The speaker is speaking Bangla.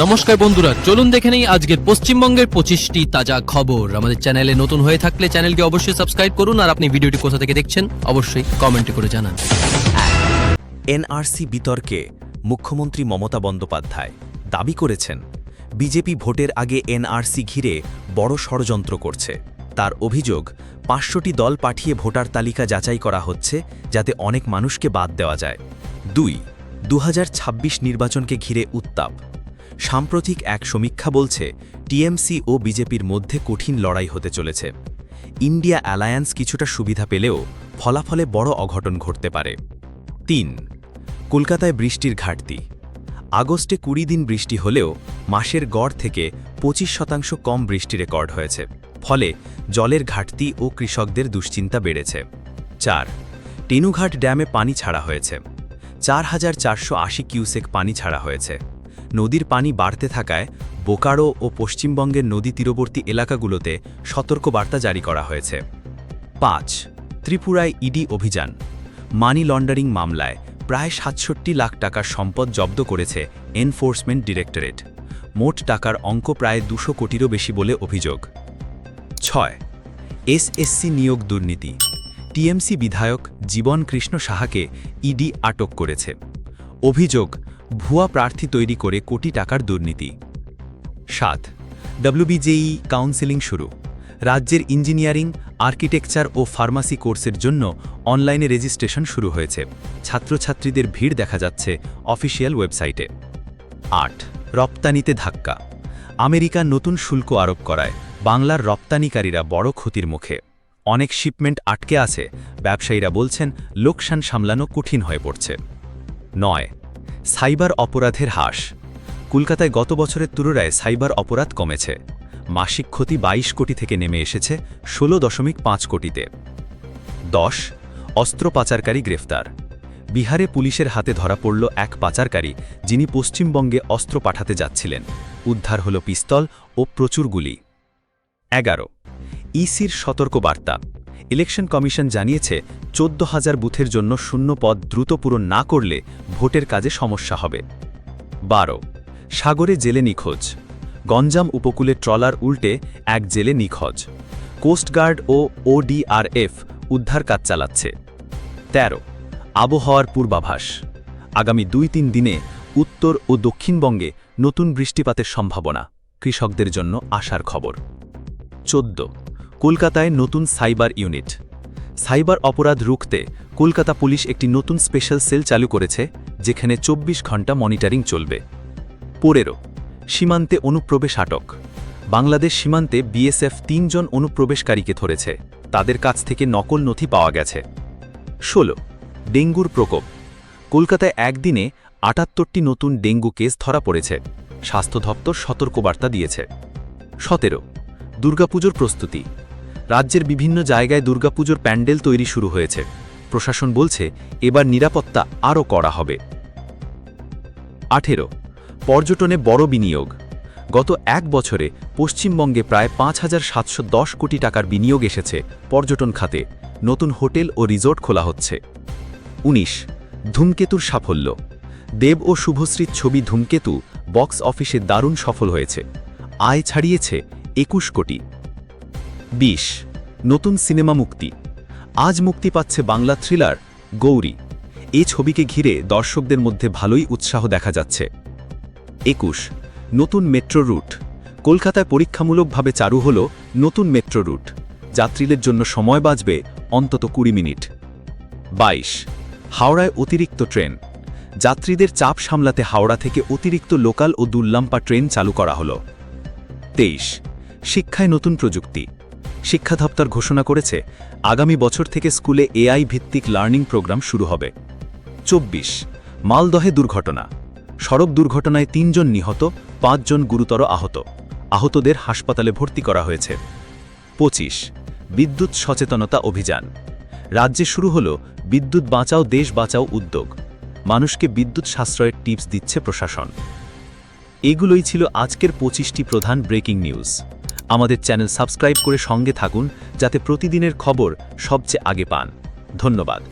নমস্কার বন্ধুরা, চলুন দেখে নেই আজকের পশ্চিমবঙ্গের পঁচিশটি তাজা খবর। আমাদের চ্যানেলে নতুন হয়ে থাকলে চ্যানেলকে অবশ্যই সাবস্ক্রাইব করুন আর আপনি ভিডিওটি কোথা থেকে দেখছেন অবশ্যই কমেন্টে করে জানান। এনআরসি বিতর্কে মুখ্যমন্ত্রী মমতা বন্দ্যোপাধ্যায় দাবি করেছেন, বিজেপি ভোটের আগে এনআরসি ঘিরে বড় ষড়যন্ত্র করছে। তার অভিযোগ, পাঁচশোটি দল পাঠিয়ে ভোটার তালিকা যাচাই করা হচ্ছে যাতে অনেক মানুষকে বাদ দেওয়া যায়। দুই দু নির্বাচনকে ঘিরে উত্তাপ। সাম্প্রতিক এক সমীক্ষা বলছে, টিএমসি ও বিজেপির মধ্যে কঠিন লড়াই হতে চলেছে। ইন্ডিয়া অ্যালায়েন্স কিছুটা সুবিধা পেলেও ফলাফলে বড় অঘটন ঘটতে পারে। তিন, কলকাতায় বৃষ্টির ঘাটতি। আগস্টে কুড়ি দিন বৃষ্টি হলেও মাসের গড় থেকে পঁচিশ শতাংশ কম বৃষ্টি রেকর্ড হয়েছে। ফলে জলের ঘাটতি ও কৃষকদের দুশ্চিন্তা বেড়েছে। চার, টেনুঘাট ড্যামে পানি ছাড়া হয়েছে। চার হাজার চারশো আশি কিউসেক পানি ছাড়া হয়েছে। নদীর পানি বাড়তে থাকায় বোকারো ও পশ্চিমবঙ্গের নদী তীরবর্তী এলাকাগুলোতে সতর্কবার্তা জারি করা হয়েছে। পাঁচ, ত্রিপুরায় ইডি অভিযান। মানি লন্ডারিং মামলায় প্রায় সাতষট্টি লাখ টাকার সম্পদ জব্দ করেছে এনফোর্সমেন্ট ডিরেক্টরেট। মোট টাকার অঙ্ক প্রায় দুশো কোটিরও বেশি বলে অভিযোগ। ছয়, এসএসসি নিয়োগ দুর্নীতি। টিএমসি বিধায়ক জীবন কৃষ্ণ সাহাকে ইডি আটক করেছে। অভিযোগ ভুয়া প্রার্থী তৈরি করে কোটি টাকার দুর্নীতি। সাত ডব্লিউবিজেই কাউন্সেলিং শুরু। রাজ্যের ইঞ্জিনিয়ারিং, আর্কিটেকচার ও ফার্মাসি কোর্সের জন্য অনলাইনে রেজিস্ট্রেশন শুরু হয়েছে। ছাত্রছাত্রীদের ভিড় দেখা যাচ্ছে অফিসিয়াল ওয়েবসাইটে। আট, রপ্তানিতে ধাক্কা। আমেরিকা নতুন শুল্ক আরোপ করায়। বাংলার রপ্তানিকারীরা বড় ক্ষতির মুখে। অনেক শিপমেন্ট আটকে আছে। ব্যবসায়ীরা বলছেন, লোকসান সামলানো কঠিন হয়ে পড়ছে। নয় সাইবার অপরাধের হ্রাস কলকাতায় গত বছরের তুলনায় সাইবার অপরাধ কমেছে। মাসিক ক্ষতি ২২ কোটি থেকে নেমে এসেছে ষোলো দশমিক পাঁচ কোটিতে। দশ, অস্ত্র পাচারকারী গ্রেফতার। বিহারে পুলিশের হাতে ধরা পড়ল এক পাচারকারী যিনি পশ্চিমবঙ্গে অস্ত্র পাঠাতে যাচ্ছিলেন। উদ্ধার হল পিস্তল ও প্রচুর গুলি। এগারো, ইসির সতর্কবার্তা। ইলেকশন কমিশন জানিয়েছে চোদ্দ হাজার বুথের জন্য শূন্য পদ দ্রুত পূরণ না করলে ভোটের কাজে সমস্যা হবে। বারো, সাগরে জেলে নিখোঁজ। গঞ্জাম উপকূলে ট্রলার উল্টে এক জেলে নিখোঁজ। কোস্টগার্ড ও ওডিআরএফ উদ্ধার কাজ চালাচ্ছে। ১৩ আবহাওয়ার পূর্বাভাস। আগামী দুই তিন দিনে উত্তর ও দক্ষিণবঙ্গে নতুন বৃষ্টিপাতের সম্ভাবনা, কৃষকদের জন্য আশার খবর। চোদ্দ কলকাতায় নতুন সাইবার ইউনিট। সাইবার অপরাধ রুখতে কলকাতা পুলিশ একটি নতুন স্পেশাল সেল চালু করেছে, যেখানে ২৪ ঘণ্টা মনিটরিং চলবে। পনেরো, সীমান্তে অনুপ্রবেশ আটক। বাংলাদেশ সীমান্তে বিএসএফ তিনজন অনুপ্রবেশকারীকে ধরেছে, তাদের কাছ থেকে নকল নথি পাওয়া গেছে। ১৬ ডেঙ্গুর প্রকোপ। কলকাতায় একদিনে আটাত্তরটি নতুন ডেঙ্গু কেস ধরা পড়েছে, স্বাস্থ্য দপ্তর সতর্কবার্তা দিয়েছে। সতেরো, দুর্গাপুজোর প্রস্তুতি। রাজ্যের বিভিন্ন জায়গায় দুর্গাপুজোর প্যান্ডেল তৈরি শুরু হয়েছে। প্রশাসন বলছে, এবার নিরাপত্তা আরও করা হবে। আঠেরো, পর্যটনে বড় বিনিয়োগ। গত এক বছরে পশ্চিমবঙ্গে প্রায় পাঁচ হাজার সাতশো দশ কোটি টাকার বিনিয়োগ এসেছে পর্যটন খাতে। নতুন হোটেল ও রিসোর্ট খোলা হচ্ছে। ১৯ ধূমকেতুর সাফল্য। দেব ও শুভশ্রীর ছবি ধূমকেতু বক্স অফিসে দারুণ সফল হয়েছে। আয় ছাড়িয়েছে একুশ কোটি। ২০ নতুন সিনেমা মুক্তি। আজ মুক্তি পাচ্ছে বাংলা থ্রিলার গৌরী। এ ছবিকে ঘিরে দর্শকদের মধ্যে ভালোই উৎসাহ দেখা যাচ্ছে। একুশ। নতুন মেট্রো রুট। কলকাতায় পরীক্ষামূলকভাবে চালু হল নতুন মেট্রো রুট। যাত্রীদের জন্য সময় বাঁচবে অন্তত কুড়ি মিনিট। ২২ হাওড়ায় অতিরিক্ত ট্রেন। যাত্রীদের চাপ সামলাতে হাওড়া থেকে অতিরিক্ত লোকাল ও দুল্লাম্পা ট্রেন চালু করা হল। তেইশ। শিক্ষায় নতুন প্রযুক্তি। শিক্ষা দপ্তর ঘোষণা করেছে, আগামী বছর থেকে স্কুলে এআই ভিত্তিক লার্নিং প্রোগ্রাম শুরু হবে। চব্বিশ, মালদহে দুর্ঘটনা। সড়ক দুর্ঘটনায় তিনজন নিহত, পাঁচজন গুরুতর আহত। আহতদের হাসপাতালে ভর্তি করা হয়েছে। পঁচিশ, বিদ্যুৎ সচেতনতা অভিযান। রাজ্যে শুরু হল বিদ্যুৎ বাঁচাও, দেশ বাঁচাও উদ্যোগ। মানুষকে বিদ্যুৎ সাশ্রয়ের টিপস দিচ্ছে প্রশাসন। এগুলোই ছিল আজকের পঁচিশটি প্রধান ব্রেকিং নিউজ। আমাদের চ্যানেল সাবস্ক্রাইব করে সঙ্গে থাকুন যাতে প্রতিদিনের খবর সবচেয়ে আগে পান। ধন্যবাদ।